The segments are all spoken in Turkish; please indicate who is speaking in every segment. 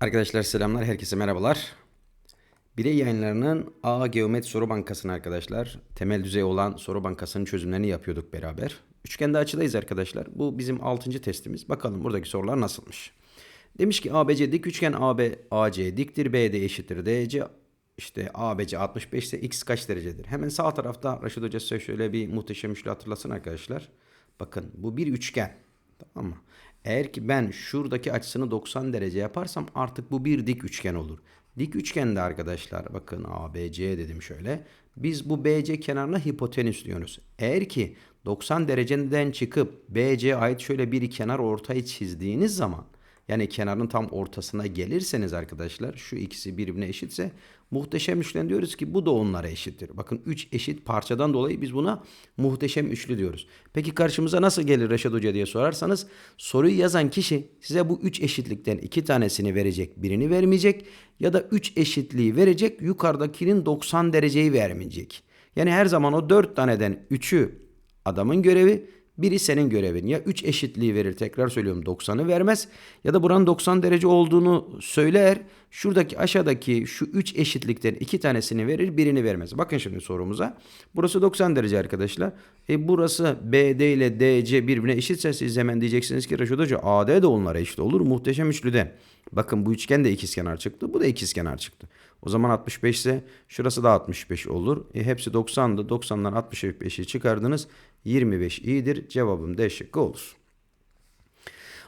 Speaker 1: Arkadaşlar selamlar, herkese merhabalar. Birey yayınlarının A Geometri Soru Bankası'nı arkadaşlar, temel düzey olan soru bankasının çözümlerini yapıyorduk beraber. Üçgende açıdayız arkadaşlar. Bu bizim 6. testimiz. Bakalım buradaki sorular nasılmış. Demiş ki ABC dik üçgen AB AC diktir, BD eşittir DC. İşte ABC 65 ise X kaç derecedir? Hemen sağ tarafta Raşit Hoca size şöyle bir muhteşem üçlü hatırlasın arkadaşlar. Bakın bu bir üçgen. Tamam mı? Eğer ki ben şuradaki açısını 90 derece yaparsam artık bu bir dik üçgen olur. Dik üçgende arkadaşlar bakın ABC dedim şöyle. Biz bu BC kenarına hipotenüs diyoruz. Eğer ki 90 dereceden çıkıp BC ait şöyle bir kenar ortayı çizdiğiniz zaman yani kenarın tam ortasına gelirseniz arkadaşlar şu ikisi birbirine eşitse muhteşem üçgen diyoruz ki bu da onlara eşittir. Bakın 3 eşit parçadan dolayı biz buna muhteşem üçlü diyoruz. Peki karşımıza nasıl gelir Reşat Hoca diye sorarsanız soruyu yazan kişi size bu 3 eşitlikten 2 tanesini verecek birini vermeyecek ya da 3 eşitliği verecek yukarıdakinin 90 dereceyi vermeyecek. Yani her zaman o 4 taneden 3'ü adamın görevi biri senin görevin. Ya 3 eşitliği verir tekrar söylüyorum 90'ı vermez. Ya da buranın 90 derece olduğunu söyler. Şuradaki aşağıdaki şu 3 eşitlikten 2 tanesini verir birini vermez. Bakın şimdi sorumuza. Burası 90 derece arkadaşlar. E burası BD ile DC birbirine eşitse siz hemen diyeceksiniz ki Reşat Hoca AD de onlara eşit olur. Muhteşem üçlüden. Bakın bu üçgen de ikizkenar çıktı. Bu da ikizkenar çıktı. O zaman 65 ise şurası da 65 olur. E hepsi 90'dı. 90'dan 65'i çıkardınız. 25 iyidir. Cevabım D şıkkı olur.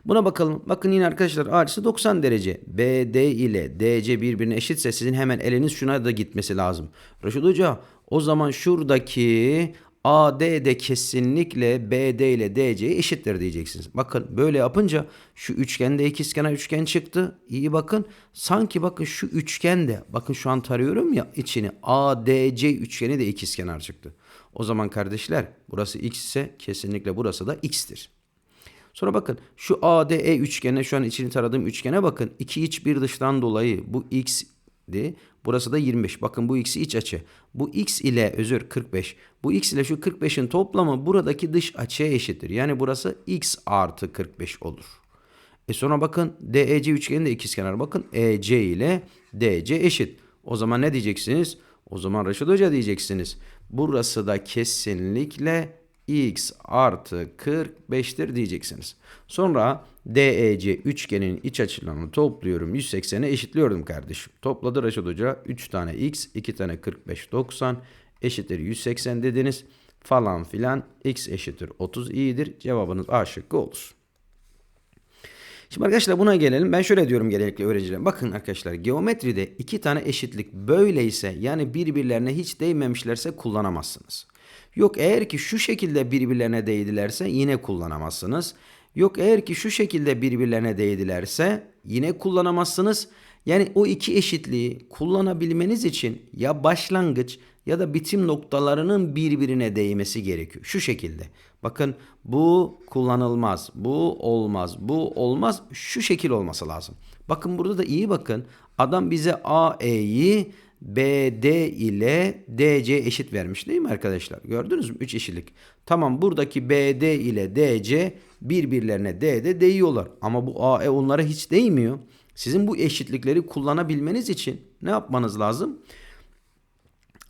Speaker 1: Buna bakalım. Bakın yine arkadaşlar açısı 90 derece. BD ile DC birbirine eşitse sizin hemen eliniz şuna da gitmesi lazım. Reşit Hoca o zaman şuradaki AD de kesinlikle BD ile DC eşittir diyeceksiniz. Bakın böyle yapınca şu üçgende ikizkenar üçgen çıktı. İyi bakın. Sanki bakın şu üçgende bakın şu an tarıyorum ya içini ADC üçgeni de ikizkenar çıktı. O zaman kardeşler burası x ise kesinlikle burası da x'tir. Sonra bakın şu ADE üçgene şu an içini taradığım üçgene bakın. iki iç bir dıştan dolayı bu x'di. Burası da 25. Bakın bu x'i iç açı. Bu x ile özür 45. Bu x ile şu 45'in toplamı buradaki dış açıya eşittir. Yani burası x artı 45 olur. E sonra bakın DEC üçgeni de ikizkenar. Bakın EC ile DC eşit. O zaman ne diyeceksiniz? O zaman Reşit Hoca diyeceksiniz. Burası da kesinlikle x artı 45'tir diyeceksiniz. Sonra DEC üçgenin iç açılarını topluyorum. 180'e eşitliyorum kardeşim. Topladı Reşat Hoca. 3 tane x, 2 tane 45, 90 eşittir 180 dediniz. Falan filan x eşittir 30 iyidir. Cevabınız A şıkkı olur. Şimdi arkadaşlar buna gelelim. Ben şöyle diyorum genellikle öğrencilere. Bakın arkadaşlar geometride iki tane eşitlik böyleyse yani birbirlerine hiç değmemişlerse kullanamazsınız. Yok eğer ki şu şekilde birbirlerine değdilerse yine kullanamazsınız. Yok eğer ki şu şekilde birbirlerine değdilerse yine kullanamazsınız. Yani o iki eşitliği kullanabilmeniz için ya başlangıç ya da bitim noktalarının birbirine değmesi gerekiyor. Şu şekilde. Bakın bu kullanılmaz, bu olmaz, bu olmaz. Şu şekil olması lazım. Bakın burada da iyi bakın. Adam bize AE'yi BD ile DC eşit vermiş değil mi arkadaşlar? Gördünüz mü? 3 eşitlik. Tamam buradaki BD ile DC birbirlerine D'de değiyorlar. Ama bu AE onlara hiç değmiyor. Sizin bu eşitlikleri kullanabilmeniz için ne yapmanız lazım?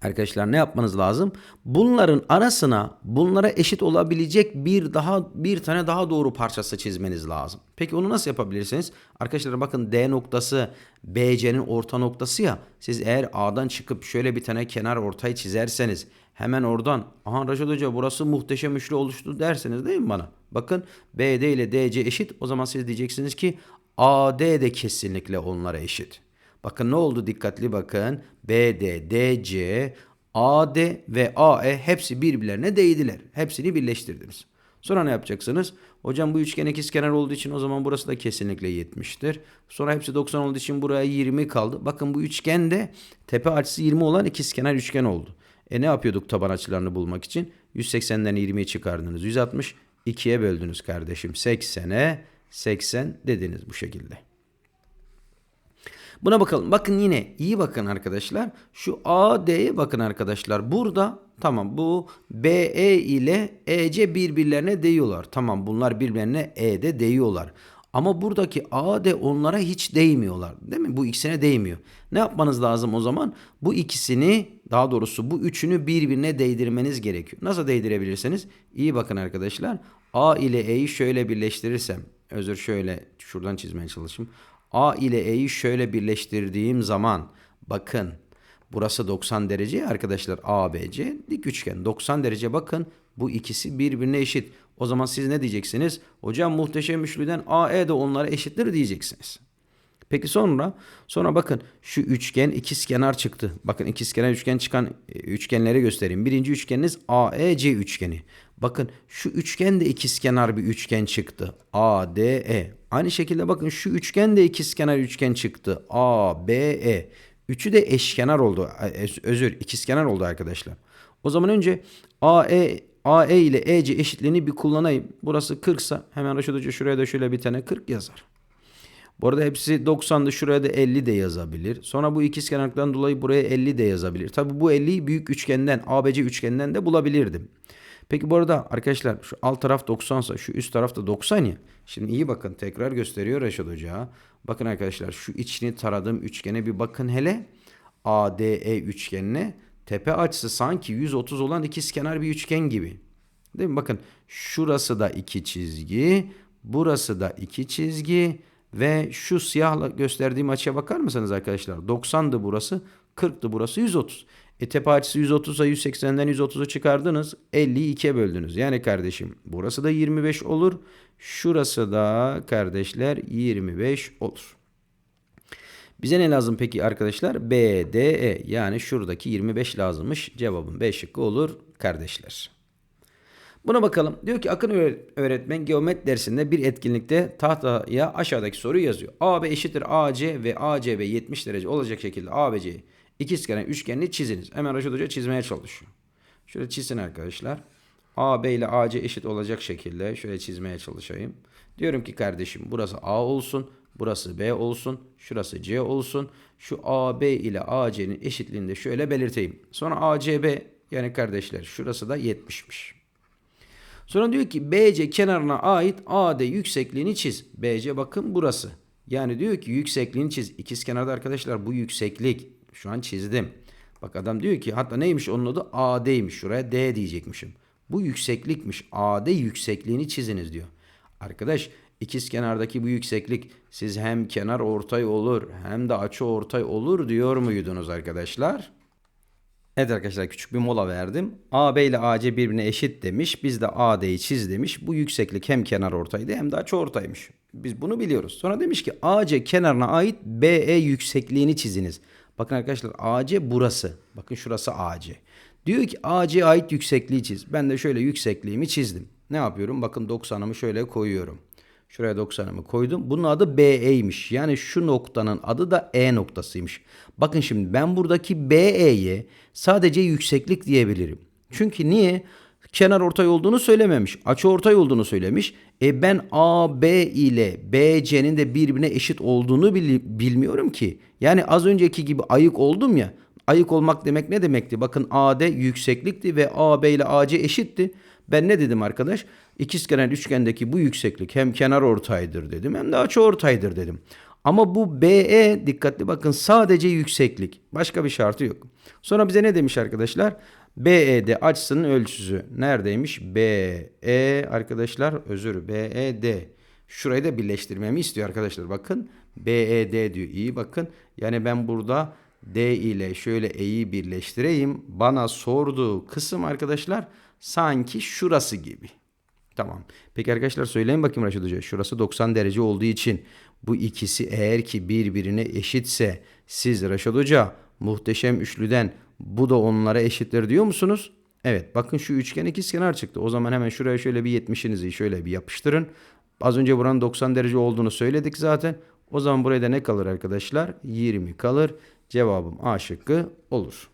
Speaker 1: Arkadaşlar ne yapmanız lazım? Bunların arasına bunlara eşit olabilecek bir daha bir tane daha doğru parçası çizmeniz lazım. Peki onu nasıl yapabilirsiniz? Arkadaşlar bakın D noktası BC'nin orta noktası ya. Siz eğer A'dan çıkıp şöyle bir tane kenar ortayı çizerseniz hemen oradan aha Raşat Hoca burası muhteşem üçlü oluştu derseniz değil mi bana? Bakın BD ile DC eşit. O zaman siz diyeceksiniz ki AD de kesinlikle onlara eşit. Bakın ne oldu dikkatli bakın. BD, DC, AD ve AE hepsi birbirlerine değdiler. Hepsini birleştirdiniz. Sonra ne yapacaksınız? Hocam bu üçgen ikizkenar olduğu için o zaman burası da kesinlikle 70'tir. Sonra hepsi 90 olduğu için buraya 20 kaldı. Bakın bu üçgende tepe açısı 20 olan ikizkenar üçgen oldu. E ne yapıyorduk taban açılarını bulmak için? 180'den 20'yi çıkardınız. 160 2'ye böldünüz kardeşim. 80'e 80 dediniz bu şekilde. Buna bakalım. Bakın yine iyi bakın arkadaşlar. Şu AD'ye bakın arkadaşlar. Burada tamam bu BE ile EC birbirlerine değiyorlar. Tamam bunlar birbirlerine E'de değiyorlar. Ama buradaki A, D onlara hiç değmiyorlar. Değil mi? Bu ikisine değmiyor. Ne yapmanız lazım o zaman? Bu ikisini daha doğrusu bu üçünü birbirine değdirmeniz gerekiyor. Nasıl değdirebilirsiniz? İyi bakın arkadaşlar. A ile E'yi şöyle birleştirirsem. Özür şöyle şuradan çizmeye çalışayım. A ile E'yi şöyle birleştirdiğim zaman bakın burası 90 derece arkadaşlar ABC dik üçgen 90 derece bakın bu ikisi birbirine eşit. O zaman siz ne diyeceksiniz? Hocam muhteşem üçlüden AE de onlara eşittir diyeceksiniz. Peki sonra sonra bakın şu üçgen ikizkenar çıktı. Bakın ikizkenar üçgen çıkan e, üçgenleri göstereyim. Birinci üçgeniniz AEC üçgeni. Bakın şu üçgen de ikizkenar bir üçgen çıktı. ADE. Aynı şekilde bakın şu üçgen de ikizkenar üçgen çıktı. ABE. Üçü de eşkenar oldu. E, özür ikizkenar oldu arkadaşlar. O zaman önce AE AE ile EC eşitliğini bir kullanayım. Burası 40 ise hemen Raşit Hoca şuraya da şöyle bir tane 40 yazar. Bu arada hepsi 90'dı şuraya da 50 de yazabilir. Sonra bu ikizkenarlıktan dolayı buraya 50 de yazabilir. Tabi bu 50'yi büyük üçgenden ABC üçgenden de bulabilirdim. Peki bu arada arkadaşlar şu alt taraf 90 ise şu üst taraf da 90 ya. Şimdi iyi bakın tekrar gösteriyor Reşat Hoca. Bakın arkadaşlar şu içini taradığım üçgene bir bakın hele. ADE üçgenine tepe açısı sanki 130 olan ikizkenar bir üçgen gibi. Değil mi? Bakın şurası da iki çizgi, burası da iki çizgi ve şu siyahla gösterdiğim açıya bakar mısınız arkadaşlar? 90'dı burası, 40'dı burası 130. E tepe açısı 130 ise 180'den 130'u çıkardınız. 50'yi 2'ye böldünüz. Yani kardeşim burası da 25 olur. Şurası da kardeşler 25 olur. Bize ne lazım peki arkadaşlar? B, D, E. Yani şuradaki 25 lazımmış. Cevabın B şıkkı olur kardeşler. Buna bakalım. Diyor ki Akın öğretmen geometri dersinde bir etkinlikte tahtaya aşağıdaki soruyu yazıyor. AB eşittir AC ve ACB 70 derece olacak şekilde ABC ikizkenar üçgenini çiziniz. Hemen Raşit Hoca çizmeye çalışıyor. Şöyle çizsin arkadaşlar. AB ile AC eşit olacak şekilde şöyle çizmeye çalışayım. Diyorum ki kardeşim burası A olsun. Burası B olsun. Şurası C olsun. Şu AB ile AC'nin eşitliğini de şöyle belirteyim. Sonra ACB yani kardeşler şurası da 70'miş. Sonra diyor ki BC kenarına ait AD yüksekliğini çiz. BC bakın burası. Yani diyor ki yüksekliğini çiz. İkiz kenarda arkadaşlar bu yükseklik. Şu an çizdim. Bak adam diyor ki hatta neymiş onun adı AD'ymiş. Şuraya D diyecekmişim. Bu yükseklikmiş. AD yüksekliğini çiziniz diyor. Arkadaş ikiz kenardaki bu yükseklik siz hem kenar ortay olur hem de açı ortay olur diyor muydunuz arkadaşlar? Evet arkadaşlar küçük bir mola verdim. AB ile AC birbirine eşit demiş. Biz de AD'yi çiz demiş. Bu yükseklik hem kenar ortaydı hem de açı ortaymış. Biz bunu biliyoruz. Sonra demiş ki AC kenarına ait BE yüksekliğini çiziniz. Bakın arkadaşlar AC burası. Bakın şurası AC. Diyor ki AC ait yüksekliği çiz. Ben de şöyle yüksekliğimi çizdim. Ne yapıyorum? Bakın 90'ımı şöyle koyuyorum. Şuraya 90'ımı koydum. Bunun adı BE'ymiş. Yani şu noktanın adı da E noktasıymış. Bakın şimdi ben buradaki BE'ye sadece yükseklik diyebilirim. Çünkü niye? Kenar ortay olduğunu söylememiş. Açı ortay olduğunu söylemiş. E ben AB ile BC'nin de birbirine eşit olduğunu bil bilmiyorum ki. Yani az önceki gibi ayık oldum ya. Ayık olmak demek ne demekti? Bakın AD yükseklikti ve AB ile AC eşitti. Ben ne dedim arkadaş? İkizkenar üçgendeki bu yükseklik hem kenar ortaydır dedim hem de açı ortaydır dedim. Ama bu BE dikkatli bakın sadece yükseklik. Başka bir şartı yok. Sonra bize ne demiş arkadaşlar? BED açısının ölçüsü neredeymiş? BE arkadaşlar özür BED. Şurayı da birleştirmemi istiyor arkadaşlar. Bakın BED diyor. İyi bakın. Yani ben burada D ile şöyle E'yi birleştireyim. Bana sorduğu kısım arkadaşlar sanki şurası gibi. Tamam. Peki arkadaşlar söyleyin bakayım Raşit Hoca. Şurası 90 derece olduğu için bu ikisi eğer ki birbirine eşitse siz Raşit Hoca muhteşem üçlüden bu da onlara eşittir diyor musunuz? Evet bakın şu üçgen ikizkenar çıktı. O zaman hemen şuraya şöyle bir 70'inizi şöyle bir yapıştırın. Az önce buranın 90 derece olduğunu söyledik zaten. O zaman buraya da ne kalır arkadaşlar? 20 kalır. Cevabım A şıkkı olur.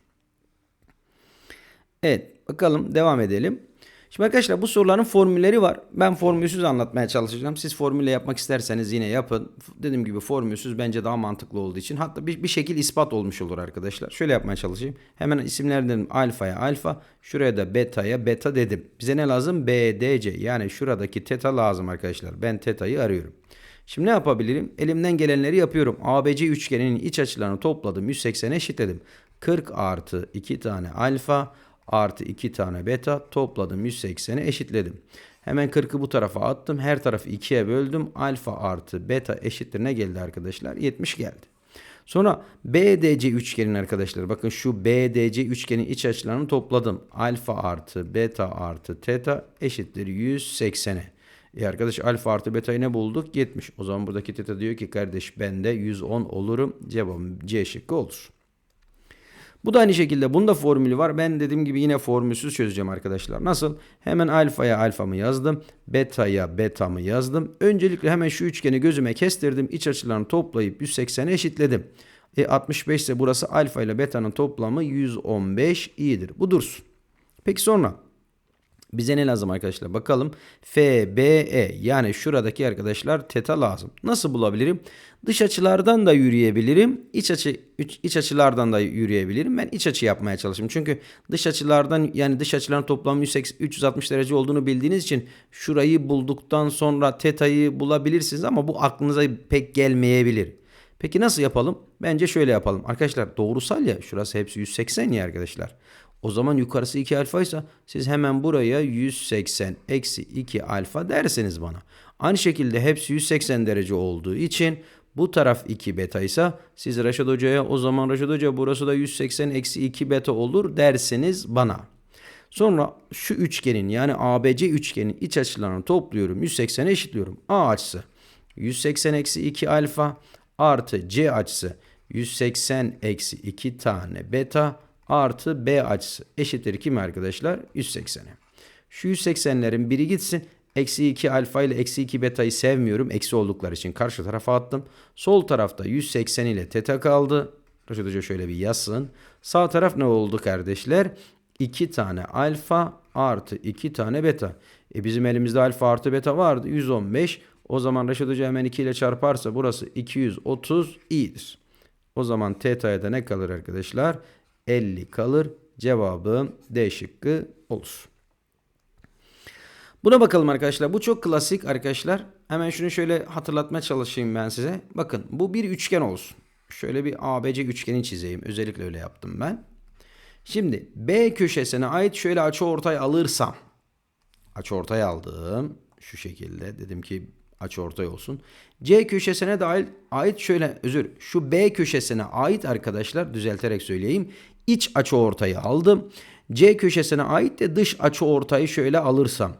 Speaker 1: Evet bakalım devam edelim. Şimdi arkadaşlar bu soruların formülleri var. Ben formülsüz anlatmaya çalışacağım. Siz formülle yapmak isterseniz yine yapın. Dediğim gibi formülsüz bence daha mantıklı olduğu için. Hatta bir, bir şekil ispat olmuş olur arkadaşlar. Şöyle yapmaya çalışayım. Hemen isimlerden alfaya alfa. Şuraya da beta'ya beta dedim. Bize ne lazım? BDC yani şuradaki teta lazım arkadaşlar. Ben teta'yı arıyorum. Şimdi ne yapabilirim? Elimden gelenleri yapıyorum. ABC üçgeninin iç açılarını topladım. 180'e eşitledim. 40 artı 2 tane alfa artı 2 tane beta topladım. 180'e eşitledim. Hemen 40'ı bu tarafa attım. Her tarafı 2'ye böldüm. Alfa artı beta eşittir ne geldi arkadaşlar? 70 geldi. Sonra BDC üçgenin arkadaşlar bakın şu BDC üçgenin iç açılarını topladım. Alfa artı beta artı teta eşittir 180'e. E arkadaş alfa artı beta'yı ne bulduk? 70. O zaman buradaki teta diyor ki kardeş ben de 110 olurum. Cevabım C şıkkı olur. Bu da aynı şekilde bunda formülü var. Ben dediğim gibi yine formülsüz çözeceğim arkadaşlar. Nasıl? Hemen alfaya alfamı yazdım. Beta'ya betamı yazdım. Öncelikle hemen şu üçgeni gözüme kestirdim. İç açılarını toplayıp 180'e eşitledim. E 65 ise burası alfa ile beta'nın toplamı 115 iyidir. Bu dursun. Peki sonra bize ne lazım arkadaşlar? Bakalım. FBE yani şuradaki arkadaşlar teta lazım. Nasıl bulabilirim? Dış açılardan da yürüyebilirim. İç açı iç açılardan da yürüyebilirim. Ben iç açı yapmaya çalışayım. Çünkü dış açılardan yani dış açıların toplamı 180, 360 derece olduğunu bildiğiniz için şurayı bulduktan sonra teta'yı bulabilirsiniz ama bu aklınıza pek gelmeyebilir. Peki nasıl yapalım? Bence şöyle yapalım. Arkadaşlar doğrusal ya şurası hepsi 180 ya arkadaşlar. O zaman yukarısı 2 alfa ise siz hemen buraya 180 eksi 2 alfa derseniz bana. Aynı şekilde hepsi 180 derece olduğu için bu taraf 2 beta ise siz Raşad Hoca'ya o zaman Raşad Hoca burası da 180 eksi 2 beta olur derseniz bana. Sonra şu üçgenin yani ABC üçgenin iç açılarını topluyorum. 180'e eşitliyorum. A açısı 180 eksi 2 alfa artı C açısı 180 eksi 2 tane beta artı B açısı eşittir kim arkadaşlar? 180'e. Şu 180'lerin biri gitsin. Eksi 2 alfa ile eksi 2 beta'yı sevmiyorum. Eksi oldukları için karşı tarafa attım. Sol tarafta 180 ile teta kaldı. Raşit Hoca şöyle bir yazsın. Sağ taraf ne oldu kardeşler? 2 tane alfa artı 2 tane beta. E bizim elimizde alfa artı beta vardı. 115. O zaman Raşit Hoca hemen 2 ile çarparsa burası 230 iyidir. O zaman teta'ya da ne kalır arkadaşlar? 50 kalır. Cevabım D şıkkı olur. Buna bakalım arkadaşlar. Bu çok klasik arkadaşlar. Hemen şunu şöyle hatırlatmaya çalışayım ben size. Bakın bu bir üçgen olsun. Şöyle bir ABC üçgeni çizeyim. Özellikle öyle yaptım ben. Şimdi B köşesine ait şöyle açı ortay alırsam. Açı ortay aldım. Şu şekilde dedim ki açı ortay olsun. C köşesine dahil ait şöyle özür şu B köşesine ait arkadaşlar düzelterek söyleyeyim. İç açı ortayı aldım. C köşesine ait de dış açı ortayı şöyle alırsam.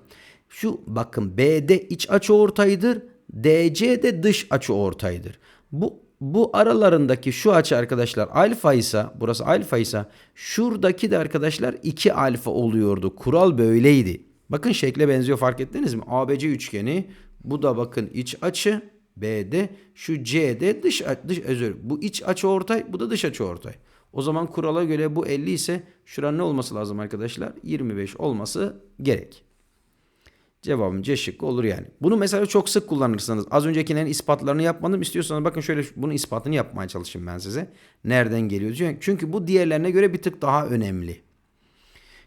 Speaker 1: Şu bakın B'de iç açı ortaydır. DC de dış açı ortaydır. Bu bu aralarındaki şu açı arkadaşlar alfa ise burası alfa ise şuradaki de arkadaşlar 2 alfa oluyordu. Kural böyleydi. Bakın şekle benziyor fark ettiniz mi? ABC üçgeni bu da bakın iç açı B'de şu C'de dış dış özür bu iç açı ortay bu da dış açı ortay. O zaman kurala göre bu 50 ise şuranın ne olması lazım arkadaşlar? 25 olması gerek. Cevabım C şıkkı olur yani. Bunu mesela çok sık kullanırsınız. Az öncekilerin ispatlarını yapmadım. İstiyorsanız bakın şöyle bunun ispatını yapmaya çalışayım ben size. Nereden geliyor? Çünkü bu diğerlerine göre bir tık daha önemli.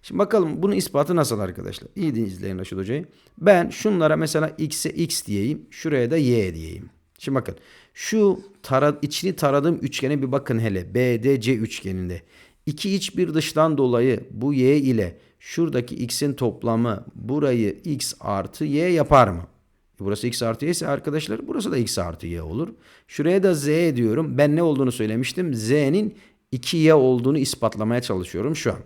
Speaker 1: Şimdi bakalım bunun ispatı nasıl arkadaşlar? İyi izleyin Raşit Hoca'yı. Ben şunlara mesela x'e x diyeyim. Şuraya da y diyeyim. Şimdi bakın şu tara, içini taradığım üçgene bir bakın hele. BDC üçgeninde. İki iç bir dıştan dolayı bu y ile şuradaki x'in toplamı burayı x artı y yapar mı? E, burası x artı y ise arkadaşlar burası da x artı y olur. Şuraya da z diyorum. Ben ne olduğunu söylemiştim. z'nin 2y olduğunu ispatlamaya çalışıyorum şu an.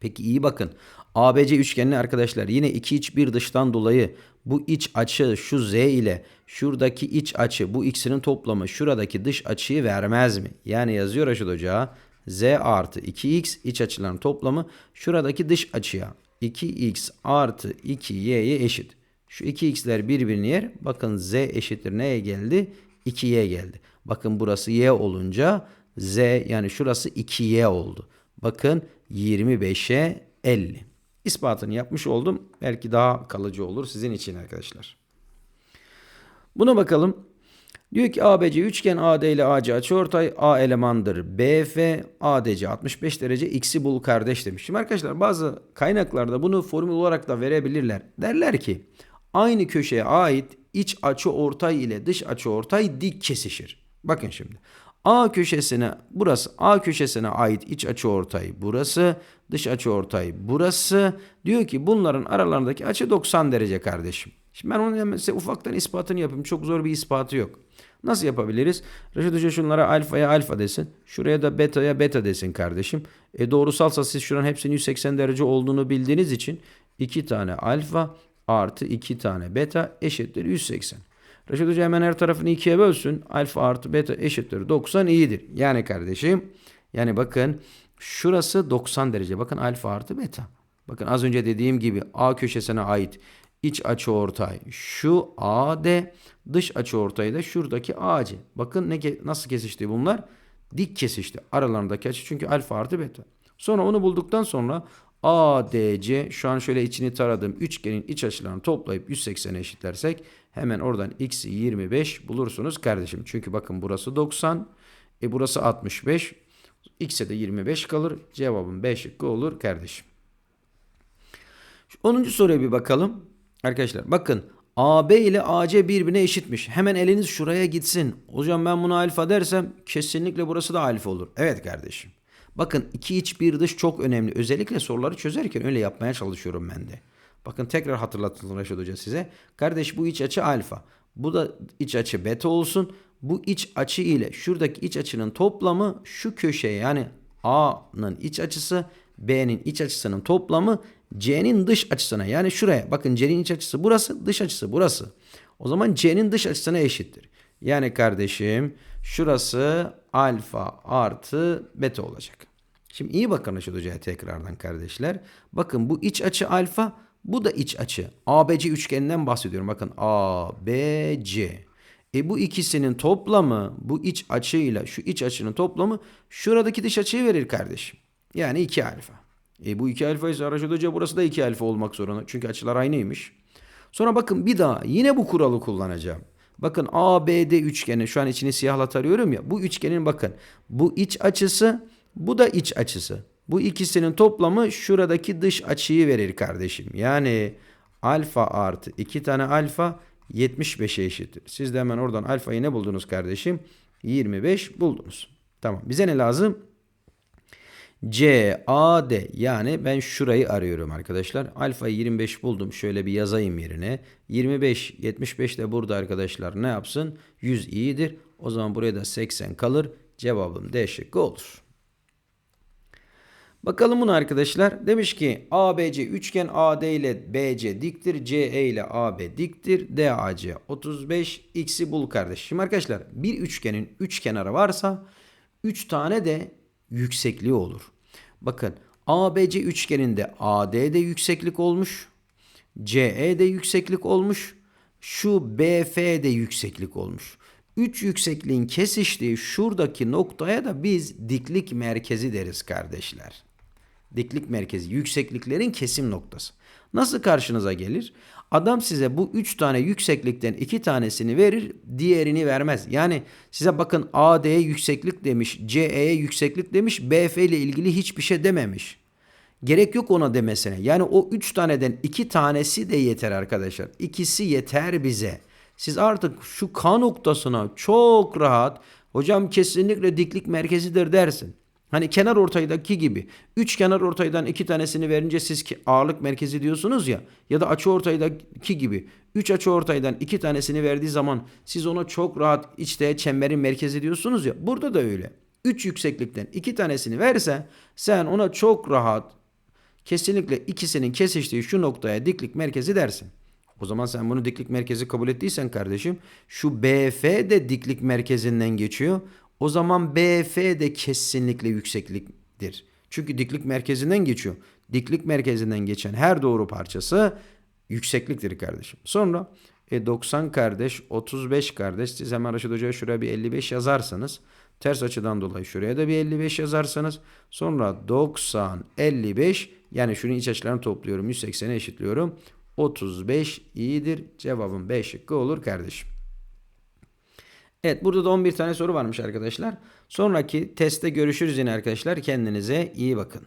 Speaker 1: Peki iyi bakın. ABC üçgenli arkadaşlar yine iki iç bir dıştan dolayı bu iç açı şu z ile şuradaki iç açı bu ikisinin toplamı şuradaki dış açıyı vermez mi? Yani yazıyor Raşit Hoca z artı 2x iç açıların toplamı şuradaki dış açıya 2x artı 2y'ye eşit. Şu 2x'ler birbirini yer. Bakın z eşittir neye geldi? 2y geldi. Bakın burası y olunca z yani şurası 2y oldu. Bakın 25'e 50. İspatını yapmış oldum. Belki daha kalıcı olur sizin için arkadaşlar. Buna bakalım. Diyor ki ABC üçgen AD ile AC açıortay A elemandır. BF ADC 65 derece x'i bul kardeş demiş. Arkadaşlar bazı kaynaklarda bunu formül olarak da verebilirler. Derler ki aynı köşeye ait iç açı ortay ile dış açı ortay dik kesişir. Bakın şimdi. A köşesine burası A köşesine ait iç açı ortay burası, dış açı ortay burası. Diyor ki bunların aralarındaki açı 90 derece kardeşim. Şimdi ben onu hemen size ufaktan ispatını yapayım. Çok zor bir ispatı yok. Nasıl yapabiliriz? Reşit Hoca şunlara alfaya alfa desin. Şuraya da beta'ya beta desin kardeşim. E doğrusalsa siz şuranın hepsinin 180 derece olduğunu bildiğiniz için 2 tane alfa artı 2 tane beta eşittir 180. Reşit Hoca hemen her tarafını ikiye bölsün. Alfa artı beta eşittir 90 iyidir. Yani kardeşim yani bakın şurası 90 derece. Bakın alfa artı beta. Bakın az önce dediğim gibi A köşesine ait iç açı ortay şu AD dış açı ortayı da şuradaki AC. Bakın ne nasıl kesişti bunlar? Dik kesişti. Aralarındaki açı çünkü alfa artı beta. Sonra onu bulduktan sonra ADC şu an şöyle içini taradım. Üçgenin iç açılarını toplayıp 180'e eşitlersek hemen oradan x'i 25 bulursunuz kardeşim. Çünkü bakın burası 90. E burası 65. X'e de 25 kalır. Cevabım B şıkkı olur kardeşim. 10. soruya bir bakalım. Arkadaşlar bakın AB ile AC birbirine eşitmiş. Hemen eliniz şuraya gitsin. Hocam ben bunu alfa dersem kesinlikle burası da alfa olur. Evet kardeşim. Bakın iki iç bir dış çok önemli. Özellikle soruları çözerken öyle yapmaya çalışıyorum ben de. Bakın tekrar hatırlatın Reşat Hoca size. Kardeş bu iç açı alfa. Bu da iç açı beta olsun. Bu iç açı ile şuradaki iç açının toplamı şu köşeye yani A'nın iç açısı B'nin iç açısının toplamı C'nin dış açısına yani şuraya bakın C'nin iç açısı burası dış açısı burası. O zaman C'nin dış açısına eşittir. Yani kardeşim şurası alfa artı beta olacak. Şimdi iyi bakın Reşat Hoca'ya tekrardan kardeşler. Bakın bu iç açı alfa bu da iç açı. ABC üçgeninden bahsediyorum. Bakın ABC. E bu ikisinin toplamı bu iç açıyla şu iç açının toplamı şuradaki dış açıyı verir kardeşim. Yani 2 alfa. E bu 2 alfa ise Raşit Hoca burası da 2 alfa olmak zorunda. Çünkü açılar aynıymış. Sonra bakın bir daha yine bu kuralı kullanacağım. Bakın ABD üçgeni şu an içini siyahla tarıyorum ya. Bu üçgenin bakın bu iç açısı bu da iç açısı. Bu ikisinin toplamı şuradaki dış açıyı verir kardeşim. Yani alfa artı 2 tane alfa 75'e eşittir. Siz de hemen oradan alfayı ne buldunuz kardeşim? 25 buldunuz. Tamam. Bize ne lazım? C, A, D yani ben şurayı arıyorum arkadaşlar. Alfayı 25 buldum. Şöyle bir yazayım yerine. 25, 75 de burada arkadaşlar ne yapsın? 100 iyidir. O zaman buraya da 80 kalır. Cevabım D şıkkı olur. Bakalım bunu arkadaşlar. Demiş ki ABC üçgen AD ile BC diktir. CE ile AB diktir. DAC 35. X'i bul kardeş. Şimdi arkadaşlar bir üçgenin üç kenarı varsa 3 tane de yüksekliği olur. Bakın ABC üçgeninde AD'de yükseklik olmuş. CE'de yükseklik olmuş. Şu BF'de yükseklik olmuş. Üç yüksekliğin kesiştiği şuradaki noktaya da biz diklik merkezi deriz kardeşler. Diklik merkezi yüksekliklerin kesim noktası. Nasıl karşınıza gelir? Adam size bu 3 tane yükseklikten 2 tanesini verir, diğerini vermez. Yani size bakın AD'ye yükseklik demiş, CE'ye yükseklik demiş, BF ile ilgili hiçbir şey dememiş. Gerek yok ona demesine. Yani o 3 taneden 2 tanesi de yeter arkadaşlar. İkisi yeter bize. Siz artık şu K noktasına çok rahat hocam kesinlikle diklik merkezidir dersin. Hani kenar ortaydaki gibi. Üç kenar ortaydan iki tanesini verince siz ki ağırlık merkezi diyorsunuz ya. Ya da açı ortaydaki gibi. Üç açı ortaydan iki tanesini verdiği zaman siz ona çok rahat içte çemberin merkezi diyorsunuz ya. Burada da öyle. Üç yükseklikten iki tanesini verse sen ona çok rahat kesinlikle ikisinin kesiştiği şu noktaya diklik merkezi dersin. O zaman sen bunu diklik merkezi kabul ettiysen kardeşim şu BF de diklik merkezinden geçiyor. O zaman BF de kesinlikle yüksekliktir. Çünkü diklik merkezinden geçiyor. Diklik merkezinden geçen her doğru parçası yüksekliktir kardeşim. Sonra e 90 kardeş, 35 kardeş. Siz hemen Raşit Hoca'ya şuraya bir 55 yazarsanız ters açıdan dolayı şuraya da bir 55 yazarsanız sonra 90, 55 yani şunun iç açılarını topluyorum. 180'e eşitliyorum. 35 iyidir. Cevabım B şıkkı olur kardeşim. Evet burada da 11 tane soru varmış arkadaşlar. Sonraki testte görüşürüz yine arkadaşlar. Kendinize iyi bakın.